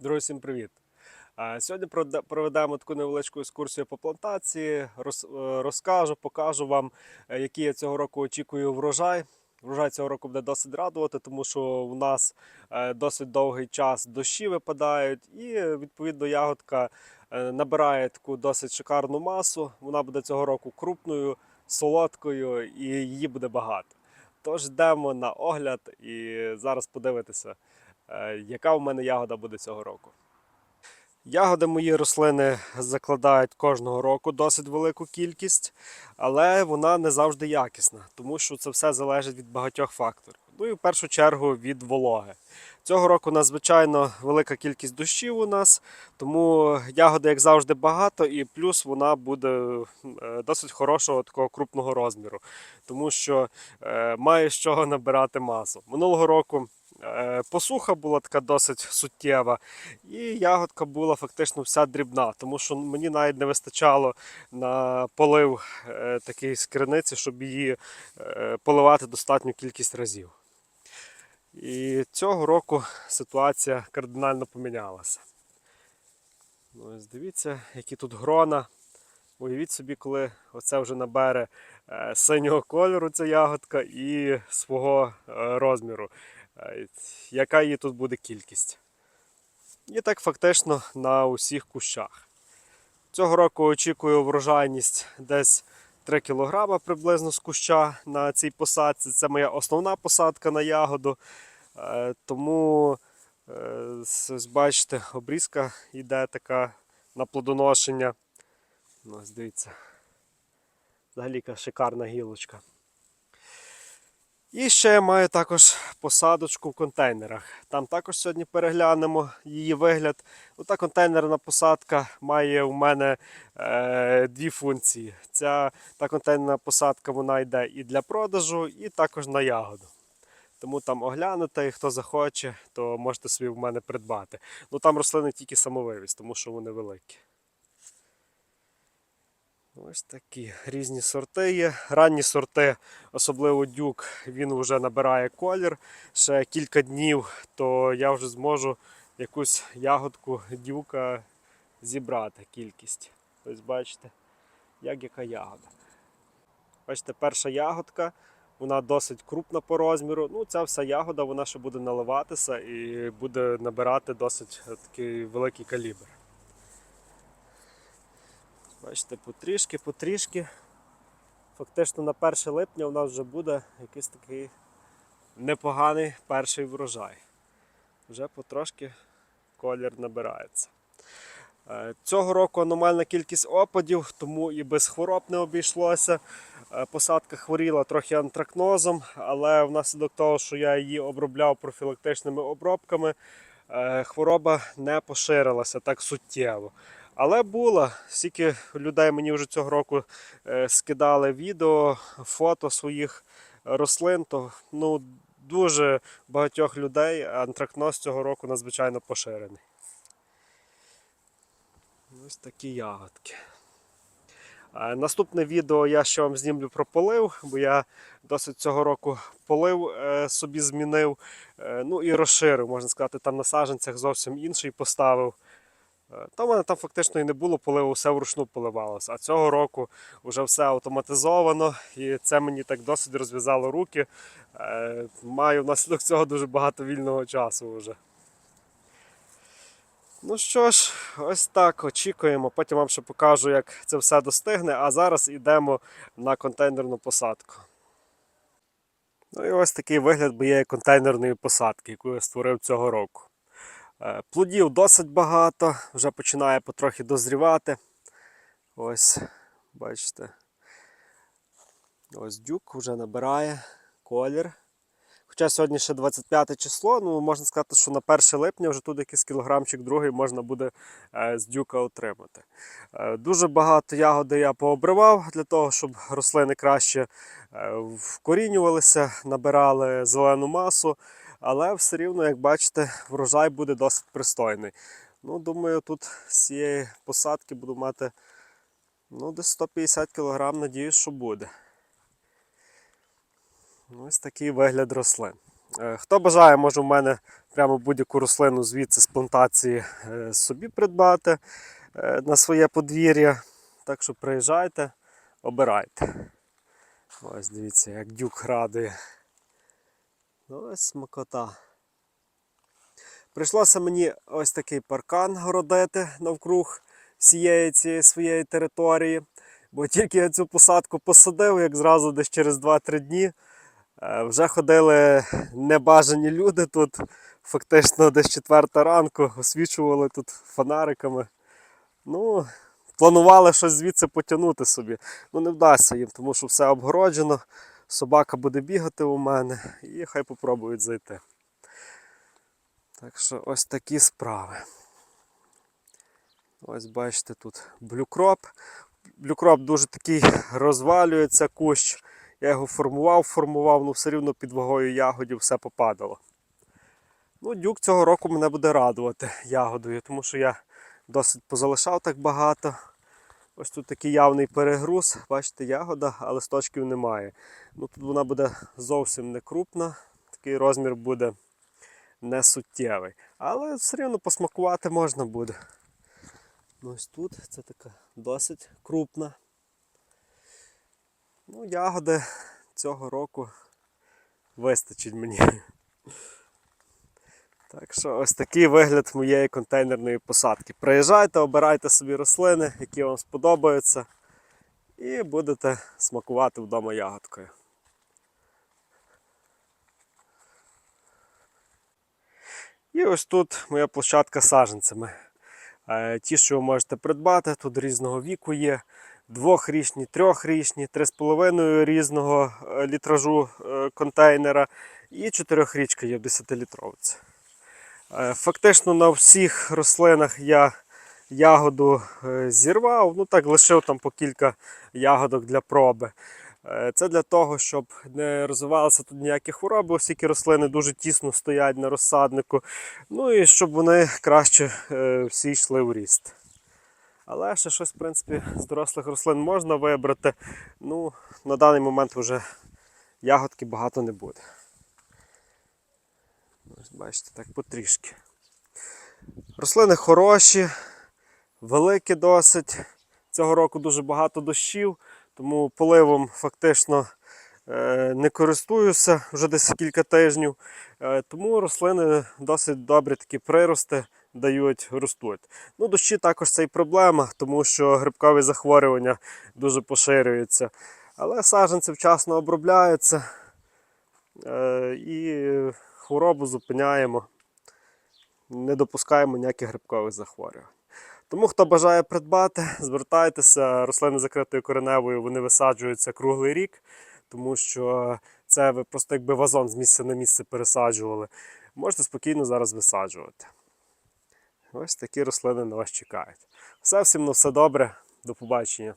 Друзі, всім привіт! Сьогодні проведемо таку невеличку екскурсію по плантації. Е, Розкажу, покажу вам, е, який я цього року очікую врожай. Врожай цього року буде досить радувати, тому що у нас е, досить довгий час дощі випадають, і відповідно ягодка набирає таку досить шикарну масу. Вона буде цього року крупною, солодкою і її буде багато. Тож йдемо на огляд і зараз подивитися, яка в мене ягода буде цього року. Ягоди мої рослини закладають кожного року досить велику кількість, але вона не завжди якісна, тому що це все залежить від багатьох факторів. Ну і в першу чергу від вологи. Цього року надзвичайно велика кількість дощів у нас, тому ягоди, як завжди, багато, і плюс вона буде е, досить хорошого такого крупного розміру, тому що е, має з чого набирати масу. Минулого року е, посуха була така досить суттєва, і ягодка була фактично вся дрібна, тому що мені навіть не вистачало на полив е, такої скриниці, щоб її е, поливати достатню кількість разів. І цього року ситуація кардинально помінялася. Ну, ось дивіться, які тут грона. Уявіть собі, коли оце вже набере е, синього кольору ця ягодка і свого е, розміру. Е, яка її тут буде кількість? І так фактично на усіх кущах. Цього року очікую врожайність десь 3 кг приблизно з куща на цій посадці. Це моя основна посадка на ягоду. Е, Тому, е, ось бачите, обрізка йде така на плодоношення. Ну, ось дивіться. Взагалі шикарна гілочка. І ще я маю також посадочку в контейнерах. Там також сьогодні переглянемо її вигляд. Ну, та контейнерна посадка має у мене е, дві функції. Ця та контейнерна посадка вона йде і для продажу, і також на ягоду. Тому там оглянете, і хто захоче, то можете собі в мене придбати. Ну там рослини тільки самовивіз, тому що вони великі. Ось такі різні сорти є. Ранні сорти, особливо дюк, він вже набирає колір. Ще кілька днів, то я вже зможу якусь ягодку дюка зібрати кількість. Ось бачите, як яка ягода. Бачите, перша ягодка, вона досить крупна по розміру. Ну, ця вся ягода вона ще буде наливатися і буде набирати досить такий великий калібр. Бачите, потрішки, потрішки. Фактично на 1 липня у нас вже буде якийсь такий непоганий перший врожай. Вже потрошки колір набирається. Е, Цього року аномальна кількість опадів, тому і без хвороб не обійшлося. Е, Посадка хворіла трохи антракнозом, але внаслідок того, що я її обробляв профілактичними обробками, е, хвороба не поширилася так суттєво. Але була, стільки людей мені вже цього року е, скидали відео, фото своїх рослин, то ну, дуже багатьох людей антракноз цього року надзвичайно поширений. Ось такі ягодки. Е, Наступне відео я ще вам знімлю про полив, бо я досить цього року полив е, собі змінив. Ну і розширив, можна сказати, там на саджанцях зовсім інший поставив. Е, Та в мене там фактично і не було поливу, все вручну поливалося. А цього року вже все автоматизовано, і це мені так досить розв'язало руки. Е, Маю внаслідок цього дуже багато вільного часу вже. Ну що ж, ось так очікуємо. Потім вам ще покажу, як це все достигне. А зараз йдемо на контейнерну посадку. Ну і ось такий вигляд моєї контейнерної посадки, яку я створив цього року. Е, Плодів досить багато, вже починає потрохи дозрівати. Ось, бачите. Ось дюк вже набирає колір. Хоча сьогодні ще 25 число, ну можна сказати, що на 1 липня вже тут якийсь кілограмчик другий можна буде е, з дюка отримати. Е, Дуже багато ягоди я пообривав для того, щоб рослини краще вкорінювалися, набирали зелену масу, але все рівно, як бачите, врожай буде досить пристойний. Ну, думаю, тут з цієї посадки буду мати ну, десь 150 кг, надіюсь, що буде. Ось такий вигляд рослин. Е, Хто бажає, може в мене прямо будь-яку рослину звідси з плантації е, собі придбати е, на своє подвір'я. Так що приїжджайте, обирайте. Ось дивіться, як дюк радує. Ну, Ось смакота. Прийшлося мені ось такий паркан городити навкруг всієї цієї своєї території. Бо тільки я цю посадку посадив, як зразу десь через 2-3 дні е, вже ходили небажані люди тут. Фактично десь четверта ранку освічували тут фонариками. Ну, планували щось звідси потягнути собі. Ну не вдасться їм, тому що все обгороджено. Собака буде бігати у мене і хай попробують зайти. Так що ось такі справи. Ось бачите тут блюкроп. Блюкроп дуже такий розвалюється кущ. Я його формував, формував, ну все рівно під вагою ягодів все попадало. Ну, дюк цього року мене буде радувати ягодою, тому що я досить позалишав так багато. Ось тут такий явний перегруз. Бачите, ягода, а листочків немає. Ну, тут вона буде зовсім не крупна, такий розмір буде не суттєвий. Але все рівно посмакувати можна буде. Ну, ось тут це така досить крупна. Ну, ягоди цього року вистачить мені. Так що ось такий вигляд моєї контейнерної посадки. Приїжджайте, обирайте собі рослини, які вам сподобаються, і будете смакувати вдома ягодкою. І ось тут моя площадка з саджанцями. Е, Ті, що ви можете придбати, тут різного віку є. Двохрічні, трьохрічні, три з половиною різного е, літражу е, контейнера і чотирьохрічка є в 10-літровці. Е, Фактично на всіх рослинах я ягоду е, зірвав, ну так лишив там по кілька ягодок для проби. Е, Це для того, щоб не розвивалися тут ніякі хвороби, оскільки рослини дуже тісно стоять на розсаднику. Ну і щоб вони краще всі йшли в ріст. Але ще щось, в принципі, з дорослих рослин можна вибрати. Ну, на даний момент вже ягодки багато не буде. Бачите, так потрішки. Рослини хороші, великі досить. Цього року дуже багато дощів, тому поливом фактично е, не користуюся вже десь кілька тижнів. Е, Тому рослини досить добрі такі прирости дають, ростуть. Ну, дощі також це і проблема, тому що грибкові захворювання дуже поширюються. Але саджанці вчасно обробляються е, і хворобу зупиняємо, не допускаємо ніяких грибкових захворювань. Тому, хто бажає придбати, звертайтеся, рослини закритою кореневою вони висаджуються круглий рік, тому що це ви просто якби вазон з місця на місце пересаджували. Можете спокійно зараз висаджувати. Ось такі рослини на вас чекають. Все всім на все добре, до побачення.